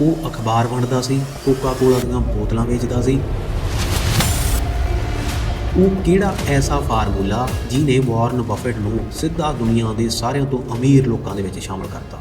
ਉਹ ਅਖਬਾਰ ਵੰਡਦਾ ਸੀ, ਕੋਕਾ ਕੋਲਾ ਦੀਆਂ ਬੋਤਲਾਂ ਵੇਚਦਾ ਸੀ। ਉਹ ਕਿਹੜਾ ਐਸਾ ਫਾਰਮੂਲਾ ਜਿਹਨੇ ਵਾਰਨ ਬਫੇਟ ਨੂੰ ਸਿੱਧਾ ਦੁਨੀਆ ਦੇ ਸਾਰਿਆਂ ਤੋਂ ਅਮੀਰ ਲੋਕਾਂ ਦੇ ਵਿੱਚ ਸ਼ਾਮਲ ਕਰਤਾ?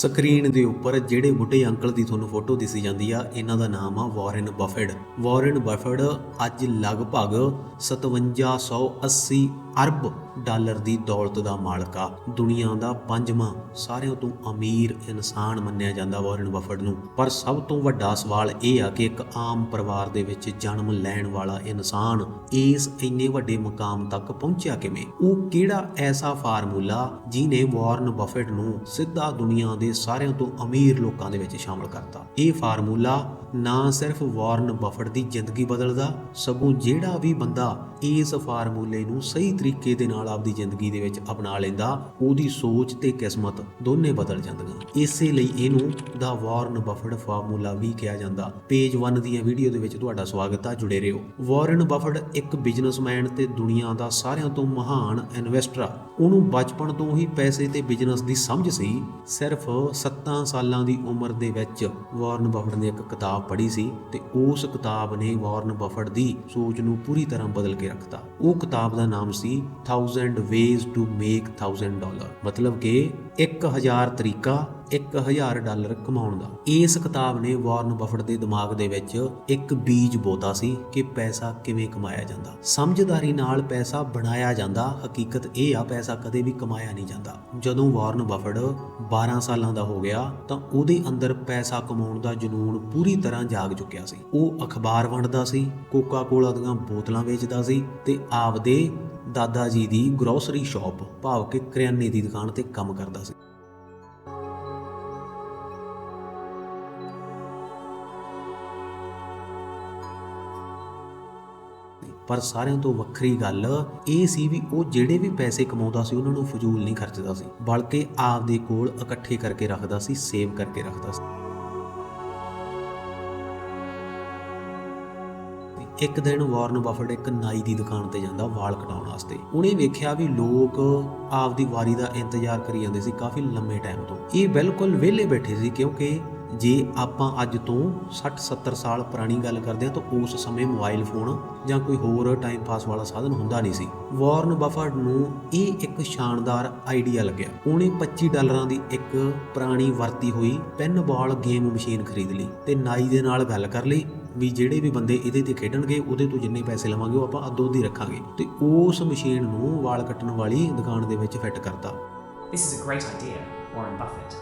ਸਕਰੀਨ ਦੇ ਉੱਪਰ ਜਿਹੜੇ ਬੁੱਢੇ ਅੰਕਲ ਦੀ ਤੁਹਾਨੂੰ ਫੋਟੋ ਦਿਸੀ ਜਾਂਦੀ ਆ, ਇਹਨਾਂ ਦਾ ਨਾਮ ਆ ਵਾਰਨ ਬਫੇਟ ਵਾਰਨ ਬਫੇਟ ਅੱਜ ਲਗਭਗ 5780 ਅਰਬ ਡਾਲਰ ਦੀ ਦੌਲਤ ਦਾ ਮਾਲਕ ਆ। ਦੁਨੀਆ ਦਾ ਪੰਜਵਾਂ, ਸਾਰਿਆਂ ਤੋਂ ਅਮੀਰ ਇਨਸਾਨ ਮੰਨਿਆ ਜਾਂਦਾ ਵਾਰਨ ਬਫੇਟ ਨੂੰ। ਪਰ ਸਭ ਤੋਂ ਵੱਡਾ ਸਵਾਲ ਇਹ ਆ ਕਿ ਇੱਕ ਆਮ ਪਰਿਵਾਰ ਦੇ ਵਿੱਚ ਜਨਮ ਲੈਣ ਵਾਲਾ ਇਨਸਾਨ ਇਸ ਇੰਨੇ ਵੱਡੇ ਮੁਕਾਮ ਤੱਕ ਪਹੁੰਚਿਆ ਕਿਵੇਂ? ਉਹ ਕਿਹੜਾ ਐਸਾ ਫਾਰਮੂਲਾ ਜਿਹਨੇ ਵਾਰਨ ਬਫੇਟ ਨੂੰ ਸਿੱਧਾ ਦੁਨੀਆ ਦੇ ਸਾਰਿਆਂ ਤੋਂ ਅਮੀਰ ਲੋਕਾਂ ਦੇ ਵਿੱਚ ਸ਼ਾਮਲ ਕਰਤਾ? ਇਹ ਫਾਰਮੂਲਾ ਨਾ ਸਿਰਫ ਵਾਰਨ ਬਫੇਟ ਦੀ ਜ਼ਿੰਦਗੀ ਬਦਲਦਾ, ਸਗੋਂ ਜਿਹੜਾ ਵੀ ਬੰਦਾ ਇਸ ਫਾਰਮੂਲੇ ਨੂੰ ਸਹੀ ਤਰੀਕੇ ਦੇ ਨਾਲ ਆਪਦੀ ਜ਼ਿੰਦਗੀ ਦੇ ਵਿੱਚ ਅਪਣਾ ਲੈਂਦਾ, ਉਹਦੀ ਸੋਚ ਤੇ ਕਿਸਮਤ ਦੋਨੇ ਬਦਲ ਜਾਂਦੀਆਂ। ਇਸੇ ਲਈ ਇਹਨੂੰ ਦਾ ਵਾਰਨ ਬਫੇਟ ਫਾਰਮੂਲਾ ਵੀ ਕਿਹਾ ਜਾਂਦਾ। ਪੇਜ 1 ਦੀਆਂ ਵੀਡੀਓ ਦੇ ਵਿੱਚ ਤੁਹਾਡਾ ਸਵਾਗਤ ਆ, ਜੁੜੇ ਰਹੋ। ਵਾਰਨ ਬਫੇਟ ਇੱਕ ਬਿਜ਼ਨਸਮੈਨ ਤੇ ਦੁਨੀਆ ਦਾ ਸਾਰਿਆਂ ਤੋਂ ਮਹਾਨ ਇਨਵੈਸਟਰ ਆ। ਉਹਨੂੰ ਬਚਪਨ ਤੋਂ ਹੀ ਪੈਸੇ ਤੇ ਬਿਜ਼ਨਸ ਦੀ ਸਮਝ ਸੀ। ਸਿਰਫ 7 ਸਾਲਾਂ ਦੀ ਉਮਰ ਦੇ ਵਿੱਚ ਵਾਰਨ ਬਫੇਟ ਨੇ ਇੱਕ ਕਿਤਾਬ ਪੜ੍ਹੀ ਸੀ ਤੇ ਉਸ ਕਿਤਾਬ ਨੇ ਵਾਰਨ ਬਫੇਟ ਦੀ ਸੋਚ ਨੂੰ ਪੂਰੀ ਤਰ੍ਹਾਂ ਬਦਲ ਕੇ ਰੱਖਤਾ। ਉਹ ਕਿਤਾਬ ਦਾ ਨਾਮ ਸੀ 1000 ਵੇਜ਼ ਟੂ ਮੇਕ 1000 ਡਾਲਰ ਮਤਲਬ ਕਿ 1000 ਤਰੀਕਾ 1000 ਡਾਲਰ ਕਮਾਉਣ ਦਾ। ਇਸ ਕਿਤਾਬ ਨੇ ਵਾਰਨ ਬਫਟ ਦੇ ਦਿਮਾਗ ਦੇ ਵਿੱਚ ਇੱਕ ਬੀਜ ਬੋਤਾ ਸੀ ਕਿ ਪੈਸਾ ਕਿਵੇਂ ਕਮਾਇਆ ਜਾਂਦਾ। ਸਮਝਦਾਰੀ ਨਾਲ ਪੈਸਾ ਬਣਾਇਆ ਜਾਂਦਾ, ਹਕੀਕਤ ਇਹ ਆ ਪੈਸਾ ਕਦੇ ਵੀ ਕਮਾਇਆ ਨਹੀਂ ਜਾਂਦਾ। ਜਦੋਂ ਵਾਰਨ ਬਫਟ 12 ਸਾਲਾਂ ਦਾ ਹੋ ਗਿਆ, ਤਾਂ ਉਹਦੇ ਅੰਦਰ ਪੈਸਾ ਕਮਾਉਣ ਦਾ ਜਨੂਨ ਪੂਰੀ ਤਰ੍ਹਾਂ ਜਾਗ ਚੁੱਕਿਆ ਸੀ। ਉਹ ਅਖਬਾਰ ਵੰਡਦਾ ਸੀ ਕੋਕਾ ਕੋਲਾ ਦੀਆਂ ਬੋਤਲਾਂ ਵੇਚਦਾ ਸੀ ਤੇ ਆਪਦੇ ਦਾਦਾ ਜੀ ਦੀ ਗਰੋਸਰੀ ਸ਼ਾਪ ਭਾਵ ਕਿ ਕਰਿਆਨੇ ਦੀ ਦੁਕਾਨ ਤੇ ਕੰਮ ਕਰਦਾ ਸੀ। ਪਰ ਸਾਰਿਆਂ ਤੋਂ ਵੱਖਰੀ ਗੱਲ ਇਹ ਸੀ ਵੀ ਉਹ ਜਿਹੜੇ ਵੀ ਪੈਸੇ ਕਮਾਉਂਦਾ ਸੀ, ਉਹਨਾਂ ਨੂੰ ਫਜ਼ੂਲ ਨਹੀਂ ਖਰਚਦਾ ਸੀ। ਬਲਕਿ ਆਪਦੇ ਕੋਲ ਇਕੱਠੇ ਕਰਕੇ ਰੱਖਦਾ ਸੀ, ਸੇਵ ਕਰਕੇ ਰੱਖਦਾ ਸੀ। ਇੱਕ ਦਿਨ ਵਾਰਨ ਬਫਟ ਇੱਕ ਨਾਈ ਦੀ ਦੁਕਾਨ ਤੇ ਜਾਂਦਾ, ਵਾਲ ਕਟਾਉਣ ਵਾਸਤੇ। ਉਹਨੇ ਵੇਖਿਆ ਵੀ ਲੋਕ ਆਪਦੀ ਵਾਰੀ ਦਾ ਇੰਤਜ਼ਾਰ ਕਰੀ ਜਾਂਦੇ ਸੀ ਕਾਫੀ ਲੰਮੇ ਟਾਈਮ ਤੋਂ। ਇਹ ਬਿਲਕੁਲ ਵਿਹਲੇ ਬੈਠੇ ਸੀ ਕਿਉਂਕਿ ਜੇ ਆਪਾਂ ਅੱਜ ਤੋਂ 60-70 ਸਾਲ ਪੁਰਾਣੀ ਗੱਲ ਕਰਦੇ ਹਾਂ ਤਾਂ ਉਸ ਸਮੇਂ ਮੋਬਾਈਲ ਫੋਨ ਜਾਂ ਕੋਈ ਹੋਰ ਟਾਈਮ ਪਾਸ ਵਾਲਾ ਸਾਧਨ ਹੁੰਦਾ ਨਹੀਂ ਸੀ। ਵਾਰਨ ਬਫਟ ਨੂੰ ਇਹ ਇੱਕ ਸ਼ਾਨਦਾਰ ਆਈਡੀਆ ਲੱਗਿਆ। ਉਹਨੇ 25 ਡਾਲਰਾਂ ਦੀ ਇੱਕ ਪੁਰਾਣੀ ਵਰਤੀ ਹੋਈ ਪੈਨ ਬਾਲ ਗੇਮ ਮਸ਼ੀਨ ਖਰੀਦ ਲਈ ਤੇ ਨਾਈ ਦੇ ਨਾਲ ਗੱਲ ਕਰ ਲਈ ਵੀ ਜਿਹੜੇ ਵੀ ਬੰਦੇ ਇਹਦੇ ਤੇ ਖੇਡਣਗੇ ਉਹਦੇ ਤੋਂ ਜਿੰਨੇ ਪੈਸੇ ਲਵਾਂਗੇ ਉਹ ਆਪਾਂ ਅੱਧੋ ਦੀ ਰੱਖਾਂਗੇ। ਤੇ ਉਸ ਮਸ਼ੀਨ ਨੂੰ ਵਾਲ ਕੱਟਣ ਵਾਲੀ ਦੁਕਾਨ ਦੇ ਵਿੱਚ ਫਿੱਟ ਕਰਤਾ। This is a great idea, Warren Buffett.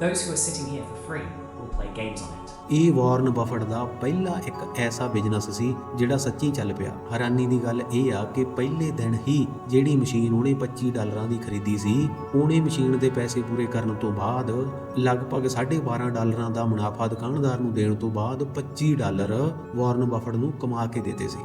Those who are sitting here for free will play games on it. ਇਹ ਵਾਰਨ ਬਫਟ ਦਾ ਪਹਿਲਾ ਇੱਕ ਐਸਾ ਬਿਜ਼ਨਸ ਸੀ ਜਿਹੜਾ ਸੱਚੀ ਚੱਲ ਪਿਆ ਹੈਰਾਨੀ ਦੀ ਗੱਲ ਇਹ ਆ ਕਿ ਪਹਿਲੇ ਦਿਨ ਹੀ ਜਿਹੜੀ ਮਸ਼ੀਨ ਉਹਨੇ 25 ਡਾਲਰਾਂ ਦੀ ਖਰੀਦੀ ਸੀ, ਉਹਨੇ ਮਸ਼ੀਨ ਦੇ ਪੈਸੇ ਪੂਰੇ ਕਰਨ ਤੋਂ ਬਾਅਦ ਲਗਭਗ 12.5 ਡਾਲਰਾਂ ਦਾ ਮੁਨਾਫਾ ਦੁਕਾਨਦਾਰ ਨੂੰ ਦੇਣ ਤੋਂ ਬਾਅਦ 25 ਡਾਲਰ ਵਾਰਨ ਬਫਟ ਨੂੰ ਕਮਾ ਕੇ ਦਿੱਤੇ ਸੀ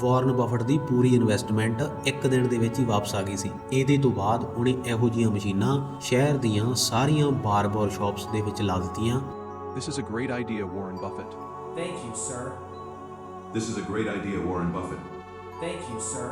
ਵਾਰਨ ਬਫਟ ਦੀ ਪੂਰੀ ਇਨਵੈਸਟਮੈਂਟ ਇੱਕ ਦਿਨ ਦੇ ਵਿੱਚ ਹੀ ਵਾਪਸ ਆ ਗਈ ਸੀ ਇਹਦੇ ਤੋਂ ਬਾਅਦ ਉਹਨੇ ਇਹੋ ਜਿਹੀਆਂ ਮਸ਼ੀਨਾਂ ਸ਼ਹਿਰ ਦੀਆਂ ਸਾਰੀਆਂ ਬਾਰ-ਬਾਰ ਸ਼ਾਪਸ ਦੇ ਵਿੱਚ ਲਾ ਦਿੱਤੀਆਂ This is a great idea, Warren Buffett. Thank you, sir. This is a great idea, Warren Buffett. Thank you, sir.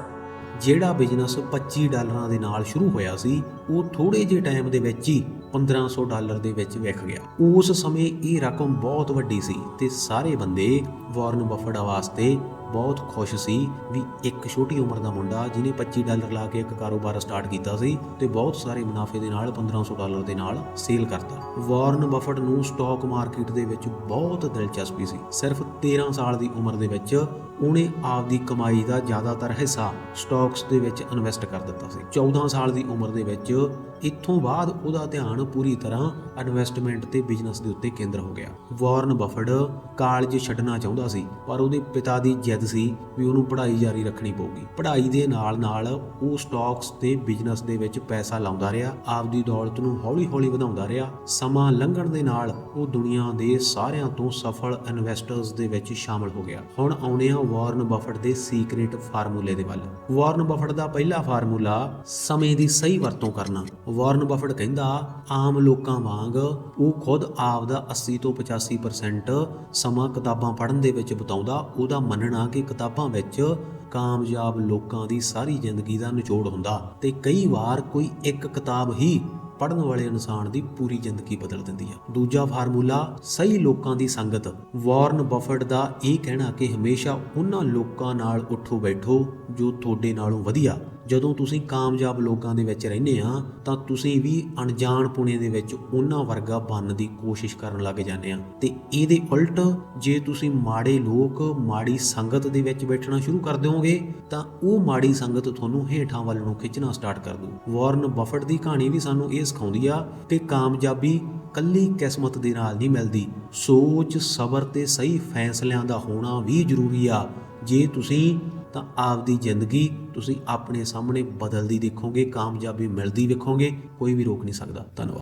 ਜਿਹੜਾ ਬਿਜ਼ਨਸ 25 ਡਾਲਰਾਂ ਦੇ ਨਾਲ ਸ਼ੁਰੂ ਹੋਇਆ ਸੀ ਉਹ ਥੋੜੇ ਜਿਹੇ ਟਾਈਮ ਦੇ ਵਿੱਚ ਹੀ 1500 ਡਾਲਰ ਦੇ ਵਿੱਚ ਵਿਕ ਗਿਆ ਉਸ ਸਮੇਂ ਇਹ ਰਕਮ ਬਹੁਤ ਵੱਡੀ ਸੀ ਤੇ ਸਾਰੇ ਬੰਦੇ ਵਾਰਨ ਬਫਟ ਵਾਸਤੇ ਬਹੁਤ ਖੁਸ਼ ਸੀ ਵੀ ਇੱਕ ਛੋਟੀ ਉਮਰ ਦਾ ਮੁੰਡਾ ਜਿਹਨੇ 25 ਡਾਲਰ ਲਾ ਕੇ ਇੱਕ ਕਾਰੋਬਾਰ ਸਟਾਰਟ ਕੀਤਾ ਸੀ ਤੇ ਬਹੁਤ ਸਾਰੇ ਮੁਨਾਫੇ ਦੇ ਨਾਲ 1500 ਡਾਲਰ ਦੇ ਨਾਲ ਸੇਲ ਕਰਤਾ। ਵਾਰਨ ਬਫਟ ਨੂੰ ਸਟਾਕ ਮਾਰਕੀਟ ਦੇ ਵਿੱਚ ਬਹੁਤ ਦਿਲਚਸਪੀ ਸੀ। ਸਿਰਫ 13 ਸਾਲ ਦੀ ਉਮਰ ਦੇ ਵਿੱਚ ਉਹਨੇ ਆਪਦੀ ਕਮਾਈ ਦਾ ਜ਼ਿਆਦਾਤਰ ਹਿੱਸਾ ਸਟਾਕਸ ਦੇ ਵਿੱਚ ਇਨਵੈਸਟ ਕਰ ਦਿੱਤਾ ਸੀ। 14 ਸਾਲ ਦੀ ਉਮਰ ਦੇ ਵਿੱਚ ਇੱਥੋਂ ਬਾਅਦ ਉਹਦਾ ਧਿਆਨ ਪੂਰੀ ਤਰ੍ਹਾਂ ਇਨਵੈਸਟਮੈਂਟ ਤੇ ਬਿਜ਼ਨਸ ਦੇ ਉੱਤੇ ਕੇਂਦਰ ਹੋ ਗਿਆ। ਵਾਰਨ ਬਫਟ ਕਾਲਜ ਛੱਡਣਾ ਚਾਹੁੰਦਾ ਸੀ, ਪਰ ਉਹਦੇ ਪਿਤਾ ਦੀ ਜਿੱਦ ਸੀ ਵੀ ਉਹਨੂੰ ਪੜ੍ਹਾਈ ਜਾਰੀ ਰੱਖਣੀ ਪਊਗੀ। ਪੜ੍ਹਾਈ ਦੇ ਨਾਲ-ਨਾਲ ਉਹ ਸਟਾਕਸ ਤੇ ਬਿਜ਼ਨਸ ਦੇ ਵਿੱਚ ਪੈਸਾ ਲਾਉਂਦਾ ਰਿਹਾ, ਆਪਦੀ ਦੌਲਤ ਨੂੰ ਹੌਲੀ-ਹੌਲੀ ਵਧਾਉਂਦਾ ਰਿਹਾ। ਸਮਾਂ ਲੰਘਣ ਦੇ ਨਾਲ ਉਹ ਦੁਨੀਆ ਦੇ ਸਾਰਿਆਂ ਤੋਂ ਸਫਲ ਇਨਵੈਸਟਰਸ ਦੇ ਵਿੱਚ ਸ਼ਾਮਲ ਹੋ ਗਿਆ। ਹੁਣ ਆਉਣੇ ਆ ਵਾਰਨ ਬਫਟ ਦੇ ਸੀਕ੍ਰੀਟ ਫਾਰਮੂਲੇ ਦੇ ਵੱਲ। ਵਾਰਨ ਬਫਟ ਦਾ ਪਹਿਲਾ ਫਾਰਮੂਲਾ ਸਮੇਂ ਦੀ ਸਹੀ ਵਰਤੋਂ ਕਰਨਾ। ਵਾਰਨ ਬਫਟ ਕਹਿੰਦਾ, ਆਮ ਲੋਕਾਂ ਵਾਂਗ ਉਹ ਖੁਦ ਆਪ ਦਾ 80 ਤੋਂ 85% ਸਮਾਂ ਕਿਤਾਬਾਂ ਪੜ੍ਹਨ ਦੇ ਵਿੱਚ ਬਿਤਾਉਂਦਾ, ਉਹਦਾ ਮੰਨਣਾ ਕਿ ਕਿਤਾਬਾਂ ਵਿੱਚ ਕਾਮਯਾਬ ਲੋਕਾਂ ਦੀ ਸਾਰੀ ਜ਼ਿੰਦਗੀ ਦਾ ਨਿਚੋੜ ਹੁੰਦਾ ਤੇ ਕਈ ਵਾਰ ਕੋਈ ਇੱਕ ਕਿਤਾਬ ਹੀ ਪੜਨ ਵਾਲੇ ਇਨਸਾਨ ਦੀ ਪੂਰੀ ਜ਼ਿੰਦਗੀ ਬਦਲ ਦਿੰਦੀ ਹੈ ਦੂਜਾ ਫਾਰਮੂਲਾ, ਸਹੀ ਲੋਕਾਂ ਦੀ ਸੰਗਤ। ਵਾਰਨ ਬਫਟ ਦਾ ਇਹ ਕਹਿਣਾ ਕਿ ਹਮੇਸ਼ਾ ਉਹਨਾਂ ਲੋਕਾਂ ਨਾਲ ਉੱਠੋ ਬੈਠੋ ਜੋ ਤੁਹਾਡੇ ਨਾਲੋਂ ਵਧੀਆ ਜਦੋਂ ਤੁਸੀਂ ਕਾਮਯਾਬ ਲੋਕਾਂ ਦੇ ਵਿੱਚ ਰਹਿੰਦੇ ਆ, ਤਾਂ ਤੁਸੀਂ ਵੀ ਅਣਜਾਣ ਪੁਣੇ ਦੇ ਵਿੱਚ ਉਹਨਾਂ ਵਰਗਾ ਬਣਨ ਦੀ ਕੋਸ਼ਿਸ਼ ਕਰਨ ਲੱਗ ਜਾਂਦੇ ਆ। ਤੇ ਇਹਦੇ ਉਲਟ ਜੇ ਤੁਸੀਂ ਮਾੜੇ ਲੋਕ, ਮਾੜੀ ਸੰਗਤ ਦੇ ਵਿੱਚ ਬੈਠਣਾ ਸ਼ੁਰੂ ਕਰ ਦਿਓਗੇ, ਤਾਂ ਉਹ ਮਾੜੀ ਸੰਗਤ ਤੁਹਾਨੂੰ ਹੇਠਾਂ ਵੱਲ ਨੂੰ ਖਿੱਚਣਾ ਸਟਾਰਟ ਕਰ ਦੂ ਵਾਰਨ ਬਫਟ ਦੀ ਕਹਾਣੀ ਵੀ ਸਾਨੂੰ ਇਹ ਸਿਖਾਉਂਦੀ ਆ ਕਿ ਕਾਮਯਾਬੀ ਕੱਲੀ ਕਿਸਮਤ ਦੇ ਨਾਲ ਨਹੀਂ ਮਿਲਦੀ। ਸੋਚ, ਸਬਰ ਤੇ ਸਹੀ ਫੈਸਲਿਆਂ ਦਾ ਹੋਣਾ ਵੀ ਜ਼ਰੂਰੀ ਆ। ਜੇ ਤੁਸੀਂ ਤਾਂ ਆਪਦੀ ਜ਼ਿੰਦਗੀ ਤੁਸੀਂ ਆਪਣੇ ਸਾਹਮਣੇ ਬਦਲਦੀ ਦੇਖੋਗੇ, ਕਾਮਯਾਬੀ ਮਿਲਦੀ ਵੇਖੋਗੇ, ਕੋਈ ਵੀ ਰੋਕ ਨਹੀਂ ਸਕਦਾ। ਧੰਨਵਾਦ।